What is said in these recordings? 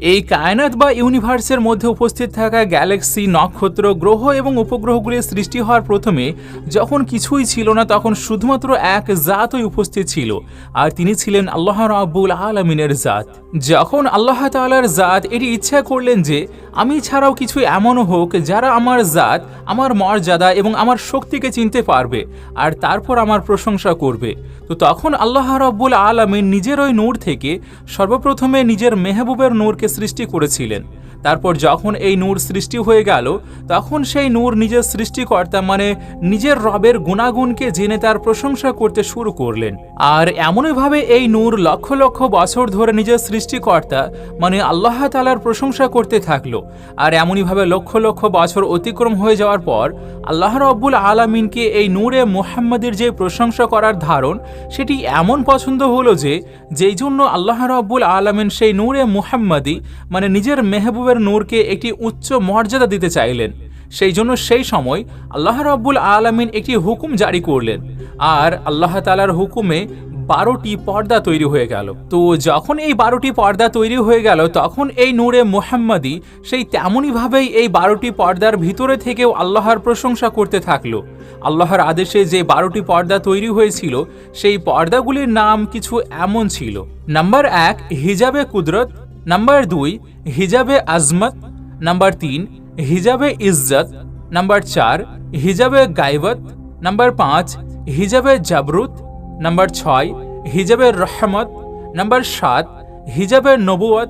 এই কায়নাত বা ইউনিভার্সের মধ্যে উপস্থিত থাকা গ্যালাক্সি, নক্ষত্র, গ্রহ এবং উপগ্রহগুলির সৃষ্টি হওয়ার প্রথমে যখন কিছুই ছিল না, তখন শুধুমাত্র এক জাতই উপস্থিত ছিল, আর তিনি ছিলেন আল্লাহ রাব্বুল আলমিনের জাত। যখন আল্লাহ তাআলার জাত এটি ইচ্ছা করলেন যে, আমি ছাড়াও কিছু এমনও হোক যারা আমার জাত, আমার মর্যাদা এবং আমার শক্তিকে চিনতে পারবে আর তারপর আমার প্রশংসা করবে। তো তখন আল্লাহ রব্বুল আলমিন নিজের ওই নূর থেকে সর্বপ্রথমে নিজের মেহবুবের নূরকে সৃষ্টি করেছিলেন। তারপর যখন এই নূর সৃষ্টি হয়ে গেল, তখন সেই নূর নিজের সৃষ্টিকর্তা মানে নিজের রবের গুণাগুণকে জেনে তার প্রশংসা করতে শুরু করলেন। আর এমনইভাবে এই নূর লক্ষ লক্ষ বছর ধরে নিজের সৃষ্টিকর্তা মানে আল্লাহ তালার প্রশংসা করতে থাকল। আর এমনইভাবে লক্ষ লক্ষ বছর অতিক্রম হয়ে যাওয়ার পর আল্লাহ রব্বুল আলমিনকে এই নূরে মোহাম্মদের যে প্রশংসা করার ধারণ, সেটি এমন পছন্দ হলো যে যেই জন্য আল্লাহ রব্বুল আলমিন সেই নূরে মুহাম্মাদি মানে নিজের মেহবুবের নূরকে একটি উচ্চ মর্যাদা দিতে চাইলেন। সেই জন্য সেই সময় আল্লাহ রব্বুল আলমিন একটি হুকুম জারি করলেন। আর আল্লাহ তালার হুকুমে বারোটি পর্দা তৈরি হয়ে গেল। তো যখন এই বারোটি পর্দা তৈরি হয়ে গেল, তখন এই নূরে মোহাম্মদী সেই তেমনইভাবেই এই বারোটি পর্দার ভিতরে থেকেও আল্লাহর প্রশংসা করতে থাকল। আল্লাহর আদেশে যে বারোটি পর্দা তৈরি হয়েছিল, সেই পর্দাগুলির নাম কিছু এমন ছিল। নাম্বার এক, হিজাবে কুদরত। নাম্বার দুই, হিজাবে আজমত. নাম্বার তিন, হিজাবে ইজ্জত. নাম্বার চার, হিজাবে গাইবত. নাম্বার পাঁচ, হিজাবে জাবরুত. নাম্বার ছয় হিজাবের রহমত. নাম্বার সাত, হিজাবে নবুয়ত.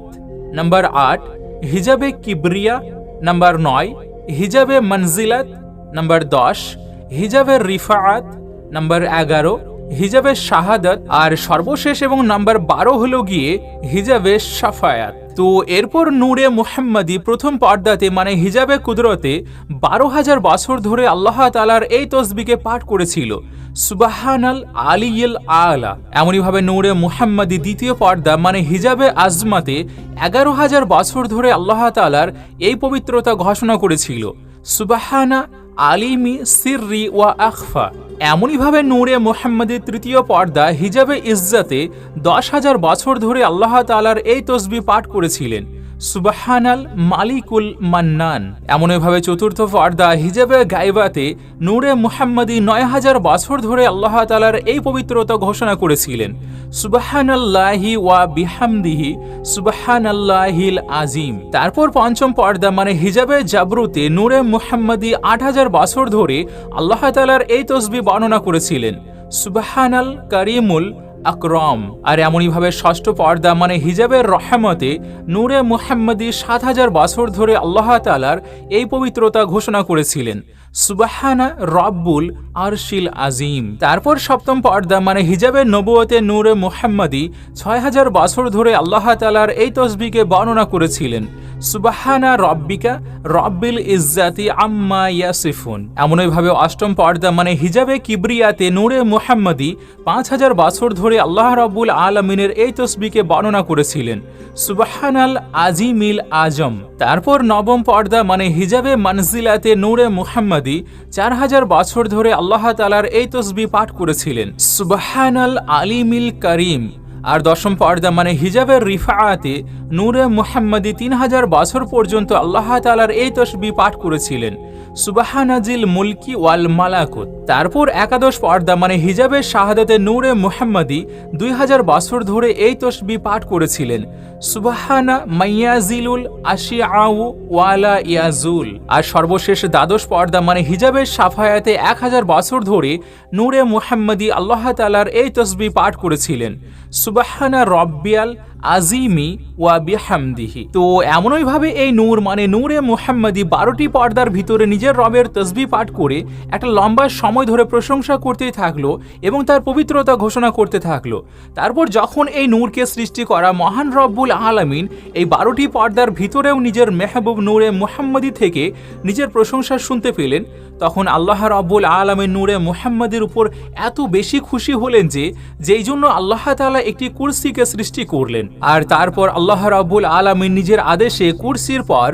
নাম্বার আট, হিজাবে কিবরিয়া. নাম্বার নয়, হিজাবে মনজিলাত. নাম্বার দশ, হিজাবে রিফাআত নাম্বার এগারো হিজাবে শাহাদত আর সর্বশেষ এবং নাম্বার বারো হলো গিয়ে হিজাবে সাফায়াত তো এরপর নূরে মুহাম্মাদি প্রথম পর্দাতে মানে হিজাবে কুদরতে, বারো হাজার বছর ধরে আল্লাহ তালার এই তসবিকে পাঠ করেছিল, সুবাহানাল আলিয়েল আলা। এমনইভাবে নূরে মুহাম্মাদি দ্বিতীয় পর্দা মানে হিজাবে আজমাতে এগারো হাজার বছর ধরে আল্লাহ তালার এই পবিত্রতা ঘোষণা করেছিল, সুবাহানা আলিমি সিররি ওয়া আখফা। এমনইভাবে নূরে মোহাম্মদের তৃতীয় পর্দা হিজাবে ইজ্জাতে দশ হাজার বছর ধরে আল্লাহ তালার এই তসবি পাঠ করেছিলেন। সুবাহানাল মালিকুল মান্নান। এমনইভাবে চতুর্থ পর্দা হিজাবে গাইবাতে নূরে মুহাম্মদি নয় হাজার বছর ধরে আল্লাহ তালার এই পবিত্রতা ঘোষণা করেছিলেন। সুবাহানাল্লাহি ওয়া বিহামদিহি সুবাহানাল্লাহিল আজিম। তারপর পঞ্চম পর্দা মানে হিজাবে জাবরুতে নূরে মুহাম্মদি আট হাজার বছর ধরে আল্লাহ তালার এই তসবি বর্ণনা করেছিলেন। সুবাহানাল করিমুল আকরম। আর এমনইভাবে ষষ্ঠ পর্দা মানে হিজাবের রহমতে নূরে মুহাম্মদি সাত হাজার বছর ধরে আল্লাহ তালার এই পবিত্রতা ঘোষণা করেছিলেন। সুবাহানা রব্বুল আরশিল আজিম। তারপর সপ্তম পর্দা মানে হিজাবের নবুয়তে নূরে মুহাম্মদি ছয় হাজার বছর ধরে আল্লাহ তালার এই তসবিকে বর্ণনা করেছিলেন। সুবাহানা রব্বিকা রব্বিল ইজ্জাতি আম্মা ইয়াসিফুন। এমনইভাবে অষ্টম পর্দা মানে হিজাবে কিবরিয়াতে নূরে মুহাম্মদি পাঁচ হাজার বছর ধরে আল্লাহ রব্বুল আলমিনের এই তসবিকে বর্ণনা করেছিলেন। সুবাহানাল আজিমিল আজম। তারপর নবম পর্দা মানে হিজাবে মানজিলাতে নূরে মুহাম্মদি চার হাজার বছর ধরে আল্লাহ তালার এই তসবি পাঠ করেছিলেন। সুবাহানাল আলিমিল করিম। আর দশম পর্দা মানে হিজাবের রিফাআতে নূরে মুহাম্মদি তিন হাজার বছর পর্যন্ত আল্লাহ তালার এই তসবি পাঠ করেছিলেন। সুবাহানাজিল মুলকি ওয়াল মালাকুত। তারপর একাদশ পর্দা মানে হিজাবের শাহাদাতে নূরে মুহাম্মদি দুই হাজার বছর ধরে এই তসবি পাঠ করেছিলেন। সুবাহানা মাইয়াজিলুল আশিয়াউ ওয়ালা ইয়াজুল। আর সর্বশেষ দ্বাদশ পর্দা মানে হিজাবের সাফায়াতে এক হাজার বছর ধরে নূরে মুহাম্মদি আল্লাহ তালার এই তসবি পাঠ করেছিলেন। সুবাহানা রব্বিয়াল আজিমি ওয়া বিহামদিহি। তো এমনইভাবে এই নূর মানে নূরে মুহাম্মদি বারোটি পর্দার ভিতরে নিজের রবের তসবি পাঠ করে একটা লম্বা সময় ধরে প্রশংসা করতেই থাকল এবং তার পবিত্রতা ঘোষণা করতে থাকল। তারপর যখন এই নূরকে সৃষ্টি করা মহান রব্বুল আলামিন এই বারোটি পর্দার ভিতরেও নিজের মেহবুব নূরে মুহাম্মদি থেকে নিজের প্রশংসা শুনতে পেলেন, তখন আল্লাহ রব্বুল আলমের নূরে মুহাম্মদের উপর এত বেশি খুশি হলেন যে, যেই জন্য আল্লাহ তাআলা একটি কুরসিকে সৃষ্টি করলেন। আর তারপর আল্লাহ রাব্বুল আলামিন নিজের আদেশে কুরসির পর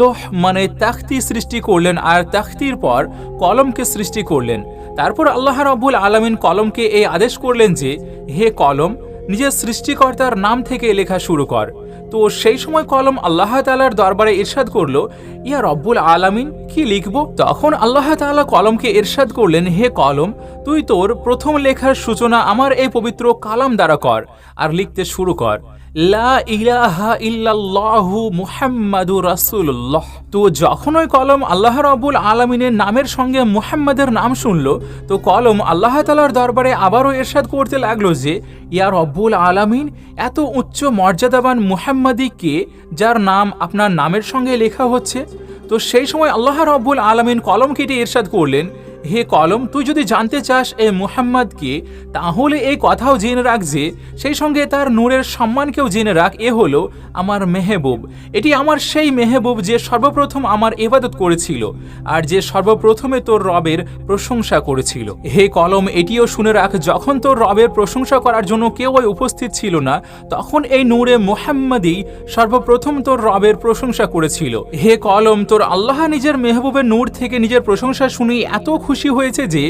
লোহ মানে তাখতি সৃষ্টি করলেন আর তাখতির পর কলমকে সৃষ্টি করলেন। তারপর আল্লাহ রাব্বুল আলামিন কলমকে এই আদেশ করলেন যে, হে কলম, নিজের সৃষ্টিকর্তার নাম থেকে লেখা শুরু কর। তো সেই সময় কলম আল্লাহ তালার দরবারে ইরশাদ করল, ইয়া রব্বুল আলামিন, কি লিখব? তখন আল্লাহ তাআলা কলমকে ইরশাদ করলেন, হে কলম, তুই তোর প্রথম লেখার সূচনা আমার এই পবিত্র কালাম দ্বারা কর আর লিখতে শুরু কর। লা ইলাহা ইল্লাল্লাহু মুহাম্মাদুর রাসূলুল্লাহ। তো যখন ওই কলম আল্লাহ রাব্বুল আলামিনের নামের সঙ্গে মুহাম্মাদের নাম শুনলো, তো কলম আল্লাহ তাআলার দরবারে আবারও ইরশাদ করতে লাগল যে, ইয়া রব্বুল আলামিন, এত উচ্চ মর্যাদাবান মুহাম্মাদি কে যার নাম আপনার নামের সঙ্গে লেখা হচ্ছে? তো সেই সময় আল্লাহ রব্বুল আলামিন কলম কেটে ইরশাদ করলেন হে কলম, তুই যদি জানতে চাস এ মুহাম্মদকে, তাহলে এই কথাও জেনে রাখ যে, সেই সঙ্গে তার নূরের সম্মানকেও জেনে রাখ। এ হলো আমার মেহেবুব। এটি আমার সেই মেহেবুব যে সর্বপ্রথম আমার ইবাদত করেছিল আর যে সর্বপ্রথমে তোর রবের প্রশংসা করেছিল। হে কলম, এটিও শুনে রাখ, যখন তোর রবের প্রশংসা করার জন্য কেউই উপস্থিত ছিল না, তখন এই নূরে মোহাম্মদই সর্বপ্রথম তোর রবের প্রশংসা করেছিল। হে কলম, তোর আল্লাহ নিজের মেহবুবের নূর থেকে নিজের প্রশংসা শুনে এত খুশি হয়েছে যে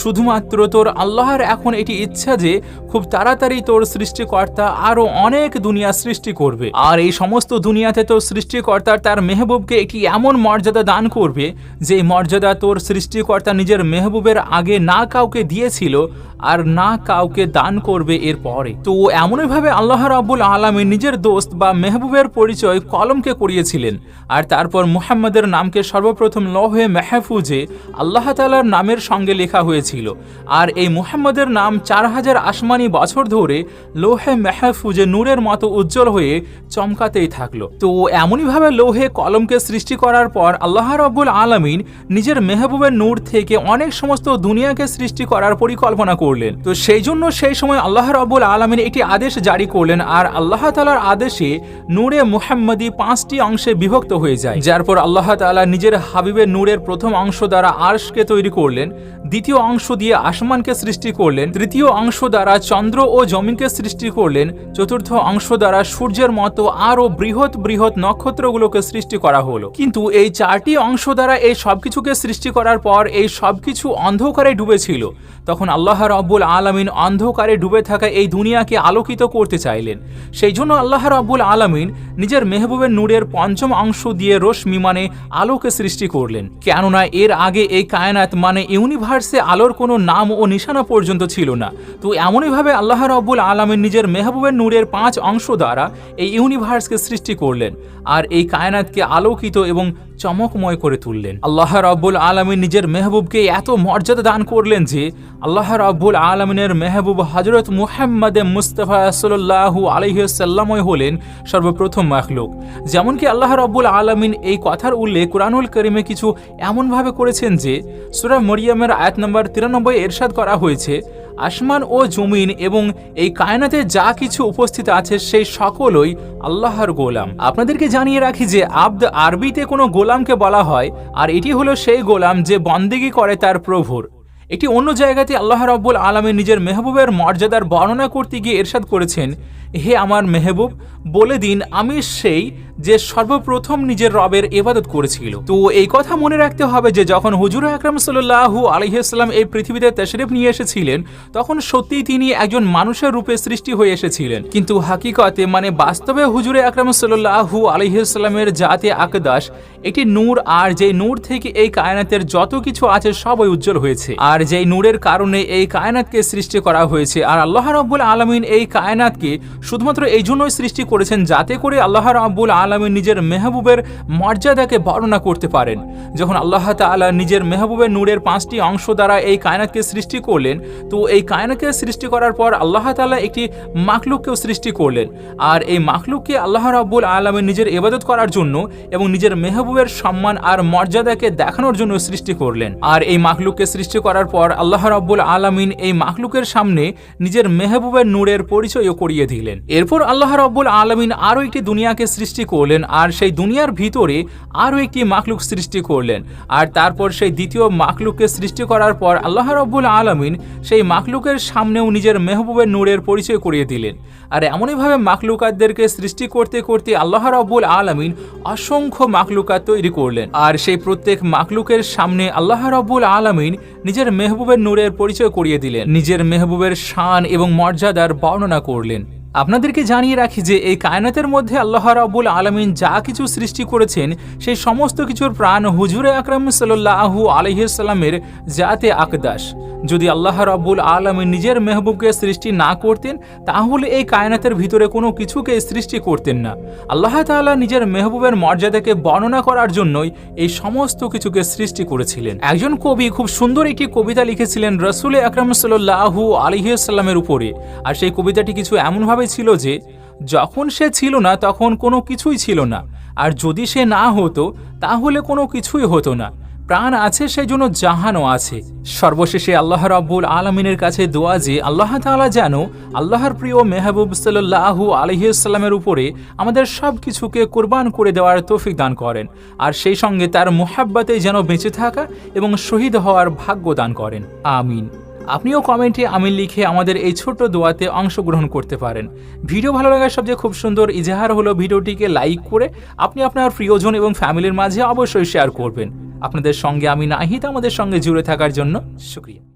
শুধুমাত্র তোর আল্লাহর এখন এটি ইচ্ছা যে খুব তাড়াতাড়ি তোর সৃষ্টিকর্তা আরও অনেক দুনিয়া সৃষ্টি করবে। আর এই সমস্ত দুনিয়াতে তোর সৃষ্টিকর্তার তার মেহবুবকে একটি এমন মর্যাদা দান করবে যে মর্যাদা তোর সৃষ্টিকর্তা নিজের মেহবুবের আগে না কাউকে দিয়েছিল আর না কাউকে দান করবে এর পরে তো এমনইভাবে আল্লাহ রাব্বুল আলমী নিজের দোস্ত বা মেহবুবের পরিচয় কলমকে করিয়েছিলেন। আর তারপর মুহাম্মদের নামকে সর্বপ্রথম লহে মেহফুজে আল্লাহ তালার নামের সঙ্গে লেখা হয়েছিল। আর এই মুহাম্মদের নাম চার হাজার আসমানি বছর ধরে লোহে মেহফুজে নূরের মতো উজ্জ্বল হয়ে চমকাতেই থাকল। তো এমনইভাবে লোহে কলমকে সৃষ্টি করার পর আল্লাহ রব্বুল আলমিন নিজের মেহবুবের নূর থেকে অনেক সমস্ত দুনিয়াকে সৃষ্টি করার পরিকল্পনা করলেন। তো সেই জন্য সেই সময় আল্লাহ রব্বুল আলমিন একটি আদেশ জারি করলেন আর আল্লাহ তালার আদেশে নূরে মুহাম্মদি পাঁচটি অংশে বিভক্ত হয়ে যায়। যার পর আল্লাহ তাআলা নিজের হাবিবের নূরের প্রথম অংশ দ্বারা আর্শকে তৈরি করলেন, দ্বিতীয় অংশ দিয়ে আসমানকে সৃষ্টি করলেন, তৃতীয় অংশ দ্বারা চন্দ্র ও জমিনকে সৃষ্টি করলেন, চতুর্থ অংশ দ্বারা সূর্যের মতো আরও বৃহৎ বৃহৎ নক্ষত্রগুলোকে সৃষ্টি করা হলো। কিন্তু এই চারটি অংশ দ্বারা এই সবকিছুকে সৃষ্টি করার পর এই সবকিছু অন্ধকারে ডুবেছিল। তখন আল্লাহ রব্বুল আলমিন অন্ধকারে ডুবে থাকা এই দুনিয়াকে আলোকিত করতে চাইলেন। সেই জন্য আল্লাহ রব্বুল আলমিন নিজের মেহবুবের নূরের পঞ্চম অংশ দিয়ে রশ্মি মানে আলোকে সৃষ্টি করলেন। কেননা এর আগে এই কায়নাত মানে ইউনিভার্সে আলোর কোনো নাম ও নিশানা পর্যন্ত ছিল না। তো এমনইভাবে আল্লাহ রব্বুল আলমের নিজের মেহবুবের নূরের পাঁচ অংশ দ্বারা এই ইউনিভার্সকে সৃষ্টি করলেন। আর এই কায়নাতকে আলোকিত এবং চমকময় করে তুললেন। আল্লাহ রব্বুল আলমিন নিজের মেহবুবকে এত মর্যাদা দান করলেন যে, আল্লাহ রব্বুল আলমিনের মেহবুব হজরত মুহাম্মদে মুস্তফা সাল্লাহু আলহিসাল্লামই হলেন সর্বপ্রথম মাখলুক। যেমনকি আল্লাহ রব্বুল আলমিন এই কথার উল্লেখ কোরআনুল করিমে কিছু এমনভাবে করেছেন যে, সুরা মরিয়ামের আয়াত নম্বর তিরানব্বই এরশাদ করা হয়েছে আসমান ও জমিন এবং এই কায়নাতে যা কিছু উপস্থিত আছে সেই সকলই আল্লাহর গোলাম। আপনাদেরকে জানিয়ে রাখি যে আব্দ আরবিতে কোনো গোলামকে বলা হয়, আর এটি হলো সেই গোলাম যে বন্দেগি করে তার প্রভুর। এটি অন্য জায়গাতে আল্লাহ রব্বুল আলমী নিজের মেহবুবের মর্যাদার বর্ণনা করতে গিয়ে এরশাদ করেছেন হে আমার মেহবুব, বলে দিন আমি সেই যে সর্বপ্রথম নিজের রবের এবাদত করেছিল। তো এই কথা মনে রাখতে হবে যে যখন হুজুর আকরাম সাল্লাহু আলহিহাস্লাম এই পৃথিবীতে তেশরিফ নিয়ে এসেছিলেন, তখন সত্যিই তিনি একজন মানুষের রূপে সৃষ্টি হয়ে এসেছিলেন। কিন্তু হাকিকতে মানে বাস্তবে হুজুরে আকরাম সাল্লাহু আলহিহাস্লামের জাতে আকদাস একটি নূর আর যে নূর থেকে এই কায়নাতের যত কিছু আছে সবই উজ্জ্বল হয়েছে। আর যেই নূরের কারণে এই কায়নাতকে সৃষ্টি করা হয়েছে, আর আল্লাহ রব্বুল আলমিন এই কায়নাতকে শুধুমাত্র এই জন্যই সৃষ্টি করেছেন যাতে করে আল্লাহ রাব্বুল আলমী নিজের মেহবুবের মর্যাদাকে বর্ণনা করতে পারেন। যখন আল্লাহ তাআলা নিজের মেহবুবের নূরের পাঁচটি অংশ দ্বারা এই কায়নাতকে সৃষ্টি করলেন, তো এই কায়নাতকে সৃষ্টি করার পর আল্লাহ তাআলা একটি মাকলুককেও সৃষ্টি করলেন। আর এই মাকলুককে আল্লাহ রাব্বুল আলমী নিজের ইবাদত করার জন্য এবং নিজের মেহবুবের সম্মান আর মর্যাদাকে দেখানোর জন্য সৃষ্টি করলেন। আর এই মাকলুককে সৃষ্টি করার পর আল্লাহ রাব্বুল আলমিন এই মাকলুকের সামনে নিজের মেহবুবের নূরের পরিচয়ও করিয়ে দিলেন। দিলেন এরপর আল্লাহ রব্বুল আলমিন আরও একটি দুনিয়াকে সৃষ্টি করলেন আর সেই দুনিয়ার ভিতরে আরও একটি মাকলুক সৃষ্টি করলেন। আর তারপর সেই দ্বিতীয় মাকলুককে সৃষ্টি করার পর আল্লাহ রব্বুল আলমিন সেই মাকলুকের সামনেও নিজের মেহবুবের নূরের পরিচয় করিয়ে দিলেন। আর এমনইভাবে মাকলুকাতদেরকে সৃষ্টি করতে করতে আল্লাহ রব্বুল আলমিন অসংখ্য মাকলুকাত তৈরি করলেন। আর সেই প্রত্যেক মাকলুকের সামনে আল্লাহ রব্বুল আলমিন নিজের মেহবুবের নূরের পরিচয় করিয়ে দিলেন। নিজের মেহবুবের শান এবং মর্যাদার বর্ণনা করলেন। আপনাদেরকে জানিয়ে রাখি যে এই কায়নাতের মধ্যে আল্লাহ রাবুল আলমিন যা কিছু সৃষ্টি করেছেন, সেই সমস্ত কিছুর প্রাণ হুজুরে আকরাম সাল্লাহু আলহিসাল্লামের জাতে আকদাস। যদি আল্লাহ রাব্বুল আলমিন নিজের মেহবুবকে সৃষ্টি না করতেন, তাহলে এই কায়নাতের ভিতরে কোনো কিছুকে সৃষ্টি করতেন না। আল্লাহ তাআলা নিজের মেহবুবের মর্যাদাকে বর্ণনা করার জন্যই এই সমস্ত কিছুকে সৃষ্টি করেছিলেন। একজন কবি খুব সুন্দর একটি কবিতা লিখেছিলেন রসুল আকরাম সাল্লাহু আলহিসাল্লামের উপরে। আর সেই কবিতাটি কিছু এমনভাবে ছিল যে, যখন সে ছিল না, তখন কোনো কিছুই ছিল না। আর যদি সে না হতো, তাহলে কোনো কিছুই হতো না। প্রাণ আছে সেই জন্য জাহানও আছে। সর্বশেষে আল্লাহ রাব্বুল আলমিনের কাছে দোয়া যে আল্লাহ তালা যেন আল্লাহর প্রিয় মেহবুব সাল্লাহু আলহিসাল্লামের উপরে আমাদের সব কিছুকে কোরবান করে দেওয়ার তৌফিক দান করেন, আর সেই সঙ্গে তার মোহাব্বাতে যেন বেঁচে থাকা এবং শহীদ হওয়ার ভাগ্য দান করেন। আমিন। আপনিও কমেন্টে আমি লিখে আমাদের এই ছোট্ট দোয়াতে অংশগ্রহণ করতে পারেন। ভিডিও ভালো লাগার সবচেয়ে খুব সুন্দর ইজাহার হলো ভিডিওটিকে লাইক করে আপনি আপনার প্রিয়জন এবং ফ্যামিলির মাঝে অবশ্যই শেয়ার করবেন। আপনাদের সঙ্গে আমি নাহিদ, আমাদের সঙ্গে জুড়ে থাকার জন্য শুক্রিয়া।